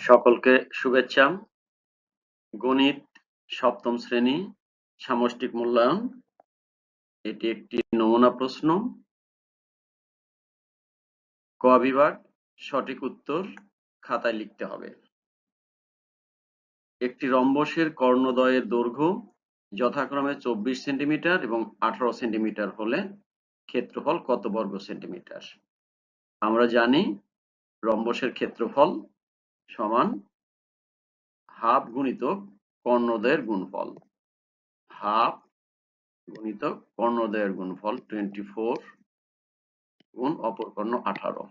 সকলকে শুভেচ্ছা। গণিত সপ্তম শ্রেণি, সামষ্টিক মূল্যায়ন। এটি একটি নমুনা প্রশ্ন। ক বিভাগ সঠিক উত্তর খাতায় লিখতে হবে। একটি রম্বসের কর্ণদ্বয়ের দৈর্ঘ্য যথাক্রমে চব্বিশ সেন্টিমিটার এবং আঠারো সেন্টিমিটার হলে ক্ষেত্রফল কত বর্গ সেন্টিমিটার? আমরা জানি রম্বসের ক্ষেত্রফল সমান হাফ গুণিতক কর্ণদ্বয়ের গুণফল। হাফ গুণিতক কর্ণদ্বয়ের গুণফল টোয়েন্টি ফোর গুণ অপর কর্ণ আঠারো।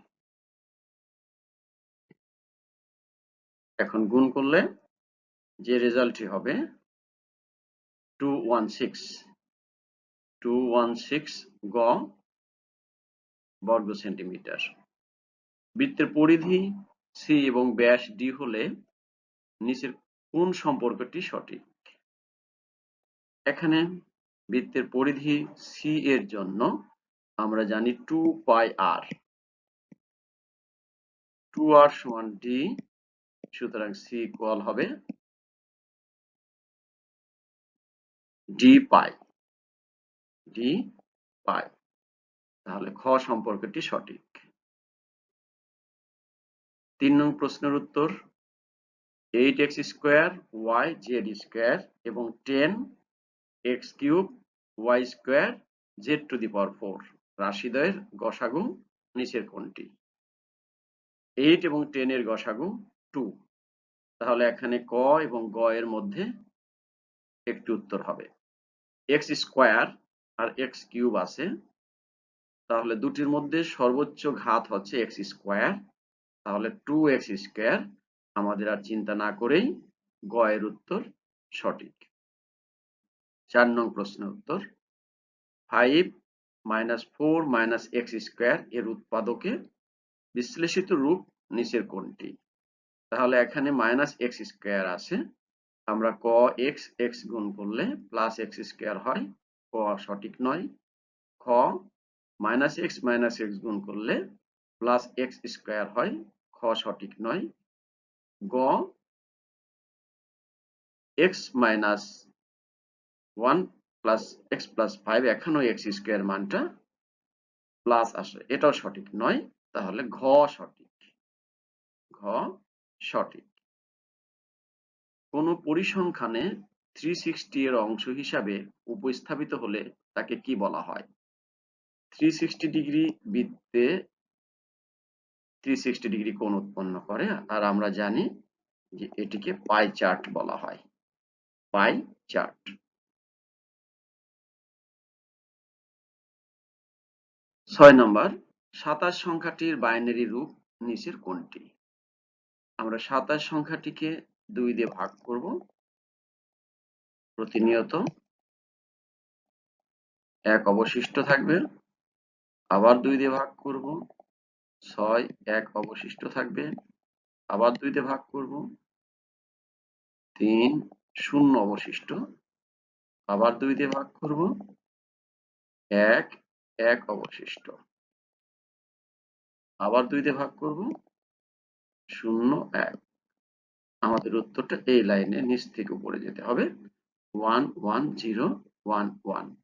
এখন গুণ করলে যে রেজাল্টটি হবে two one six two one six গ বর্গ সেন্টিমিটার। বৃত্তের পরিধি সি এবং ব্যাস ডি হলে নিচের কোন সম্পর্কটি সঠিক? এখানে বৃত্তের পরিধি সি এর জন্য আমরা জানি টু পাই আর টু আর সমান ডি সুতরাং সি ইকুয়াল হবে ডি পাই ডি পাই তাহলে খ সম্পর্কটি সঠিক। তিন নং প্রশ্নের উত্তর eight x square y z square এবং ten x cube y square z to the power four রাশিদ্বয়ের গসাগু নিচের কোনটি এইট এবং টেন এর গসাগু টু। তাহলে এখানে ক এবং গ এর মধ্যে একটি উত্তর হবে। এক্স স্কোয়ার আর এক্স কিউব আছে। তাহলে দুটির মধ্যে সর্বোচ্চ ঘাত হচ্ছে এক্স স্কোয়ার তাহলে টু এক্স স্কোয়ার আমাদের আর চিন্তা না করেই গ এর উত্তর সঠিক। চার নং প্রশ্নের উত্তর five minus four minus x square এর উৎপাদকে বিশ্লেষিত রূপ নিচের কোনটি তাহলে এখানে মাইনাস এক্স স্কোয়ার আছে, আমরা ক এক্স এক্স গুণ করলে প্লাস এক্স স্কোয়ার হয়, ক সঠিক নয়। খ মাইনাস এক্স মাইনাস এক্স গুণ করলে প্লাস এক্স স্কোয়ার হয় খ সঠিক নয়। গ x minus one plus x plus five এখানেও এক্স স্কোয়ার মানটা প্লাস আসে। এটাও সঠিক নয়, তাহলে ঘ সঠিক। ঘ সঠিক। কোন পরিসংখ্যানে থ্রি সিক্সটি এর অংশ হিসাবে উপস্থাপিত হলে তাকে কি বলা হয়? থ্রি সিক্সটি ডিগ্রি বৃত্তে থ্রি সিক্সটি ডিগ্রি কোণ উৎপন্ন করে, আর আমরা জানি যে এটিকে পাই চার্ট বলা হয়। পাই চার্ট ছয় নম্বর, সাতাশ সংখ্যাটির বাইনারি রূপ নিচের কোনটি আমরা সাতাশ সংখ্যাটিকে দুই দিয়ে ভাগ করব। প্রতিনিয়ত এক অবশিষ্ট থাকবে, আবার দুই দিয়ে ভাগ করব। ছয় এক অবশিষ্ট থাকবে। আবার দুই দিয়ে ভাগ করব। তিন শূন্য অবশিষ্ট। আবার দুই দিয়ে ভাগ করব। এক এক অবশিষ্ট। আবার দুই দিয়ে ভাগ করব। শূন্য এক। আমাদের উত্তরটা এই লাইনে নিচ থেকে উপরে যেতে হবে। One one zero one one.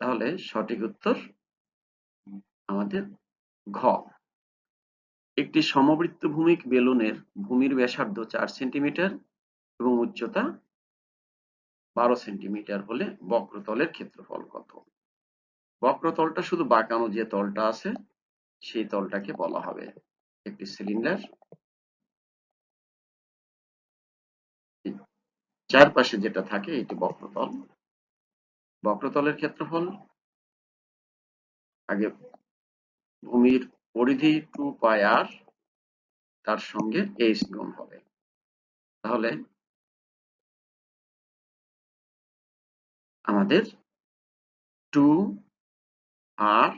তাহলে সঠিক উত্তর আমাদের ঘ। একটি সমবৃত্ত ভূমিক বেলুনের ভূমির ব্যাসার্ধ চার সেন্টিমিটার এবং উচ্চতা বারো সেন্টিমিটার হলে বক্রতলের ক্ষেত্রফল কত? বক্রতলটা শুধু বাঁকানো যে তলটা আছে, সেই তলটাকে বলা হবে একটি সিলিন্ডার। চারপাশে যেটা থাকে এটি বক্রতল। বক্রতলের ক্ষেত্রফল, আগে ভূমির পরিধি টু পাই আর তার সঙ্গে এইচ গুণ হবে। তাহলে আমাদের টু আর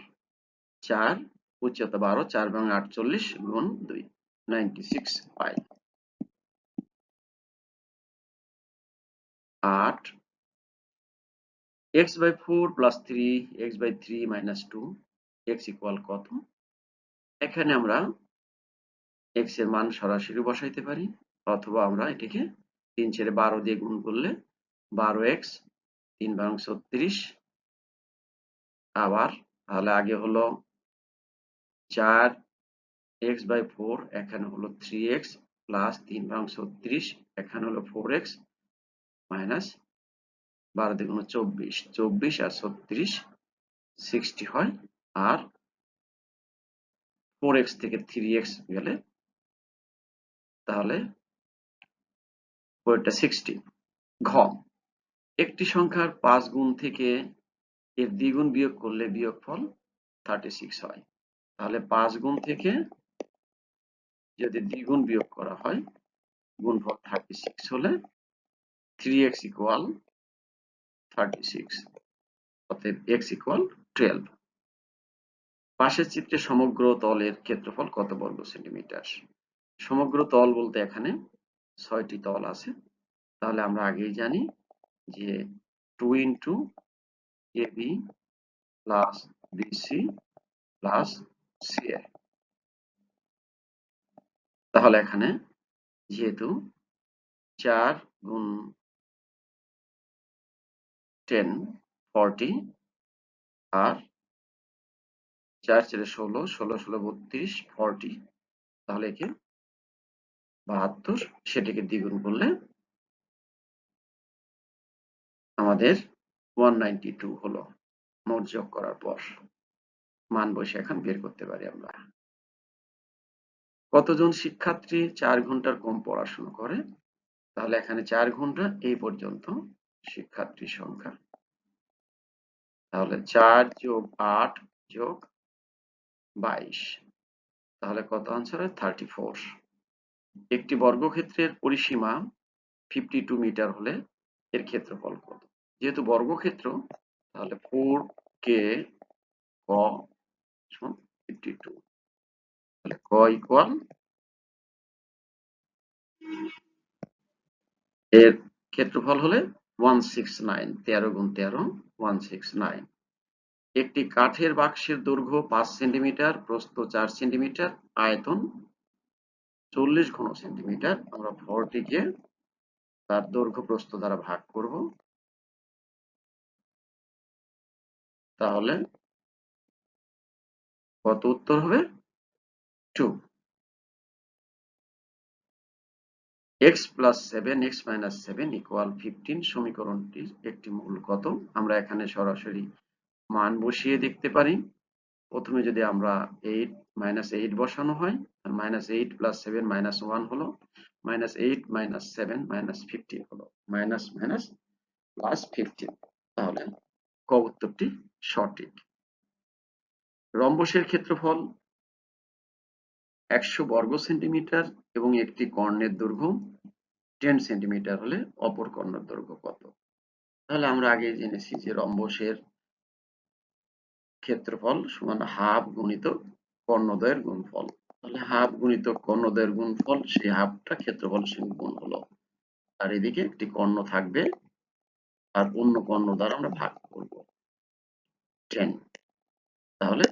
চার উচ্চতা বারো, চার এবং আটচল্লিশ গুণ দুই নাইনটি সিক্স পাই। আট x by four plus three x by three minus two x equal কত? এখানে আমরা এক্সের মান সরাসরি বসাইতে পারি, অথবা আমরা এটিকে তিন ছেড়ে বারো দিয়ে গুণ করলে বারো এক্স তিন বারং ছত্রিশ। আবার তাহলে আগে হলো চার এক্স বাই ফোর এখানে হলো থ্রি এক্স প্লাস তিন বারং ছত্রিশ, এখানে হলো ফোর এক্স মাইনাস বারো দ্বিগুণ চব্বিশ। চব্বিশ আর ছত্রিশ সিক্সটি হয়। আর ফোর এক্স থেকে থ্রি এক্স গেলে তাহলে ঘ। একটি সংখ্যার পাঁচ গুণ থেকে এর দ্বিগুণ বিয়োগ করলে বিয়োগফল থার্টি সিক্স হয়। তাহলে পাঁচ গুণ থেকে যদি দ্বিগুণ বিয়োগ করা হয়, গুণফল থার্টি সিক্স হলে three x equal thirty six অতএব এক্স ইকুয়াল টুয়েলভ পাশের চিত্রে সমগ্র তলের ক্ষেত্রফল কত বর্গ সেন্টিমিটার? সমগ্র তল বলতে এখানে ছয়টি তল আছে। তাহলে আমরা আগেই জানি যে two into A B plus BC plus CA তাহলে এখানে যেহেতু চার গুণ টেন, ফর্টি, আর চার, চারে ষোলো ষোলো ষোলো, বত্রিশ ফর্টি তাহলে একে বাহাত্তর, সেটিকে দ্বিগুণ করলে আমাদের ওয়ান নাইনটি টু হলো। মোট যোগ করার পর মান বসে এখন বের করতে পারি আমরা। কতজন শিক্ষার্থী চার ঘণ্টার কম পড়াশোনা করে? তাহলে এখানে চার ঘণ্টা, এই পর্যন্ত শিক্ষার্থীর সংখ্যা। তাহলে চার যোগ আট যোগ বাইশ। তাহলে কত আনসার থার্টি ফোর একটি বর্গক্ষেত্রের পরিসীমা ফিফটি টু মিটার হলে এর ক্ষেত্রফল কত? যেহেতু বর্গক্ষেত্র, তাহলে ফোর কে ক ফিফটি টু তাহলে ক ইকুয়াল এর ক্ষেত্রফল হলে ওয়ান সিক্স নাইন তেরো গুণ তেরো ওয়ান সিক্স নাইন একটি কাঠের বাক্সের দৈর্ঘ্য পাঁচ সেন্টিমিটার, প্রস্থ চার সেন্টিমিটার, আয়তন চল্লিশ ঘন সেন্টিমিটার। আমরা ফোরটিকে তার দৈর্ঘ্য প্রস্থ দ্বারা ভাগ করব। তাহলে কত উত্তর হবে? Two. X plus seven x minus seven equal fifteen সমীকরণটির একটি মূল কত? আমরা এখানে সরাসরি মান বসিয়ে দেখতে পারি। প্রথমে যদি আমরা এইট মাইনাস এইট বসানো হয় minus eight plus seven minus one হলো minus eight minus seven minus fifteen হলো মাইনাস মাইনাস প্লাস ফিফটিন তাহলে ক উত্তরটি সঠিক। রম্বসের ক্ষেত্রফল একশো বর্গ সেন্টিমিটার এবং একটি কর্ণের দৈর্ঘ্য টেন সেন্টিমিটার হলে অপর কর্ণের দৈর্ঘ্য কত? তাহলে আমরা আগে জেনেছি যে রম্বসের ক্ষেত্রফল সমান হাফ গুণিত কর্ণদ্বয়ের গুণফল। তাহলে হাফ গুণিত কর্ণদ্বয়ের গুণফল, সেই হাফটা ক্ষেত্রফল সঙ্গে গুণ হলো। আর এদিকে একটি কর্ণ থাকবে, আর অন্য কর্ণ দ্বারা আমরা ভাগ করব। টেন তাহলে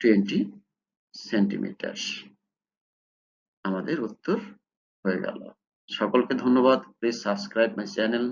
টোয়েন্টি সেন্টিমিটার আমাদের উত্তর হয়ে গেল। সকলকে ধন্যবাদ। Please subscribe my channel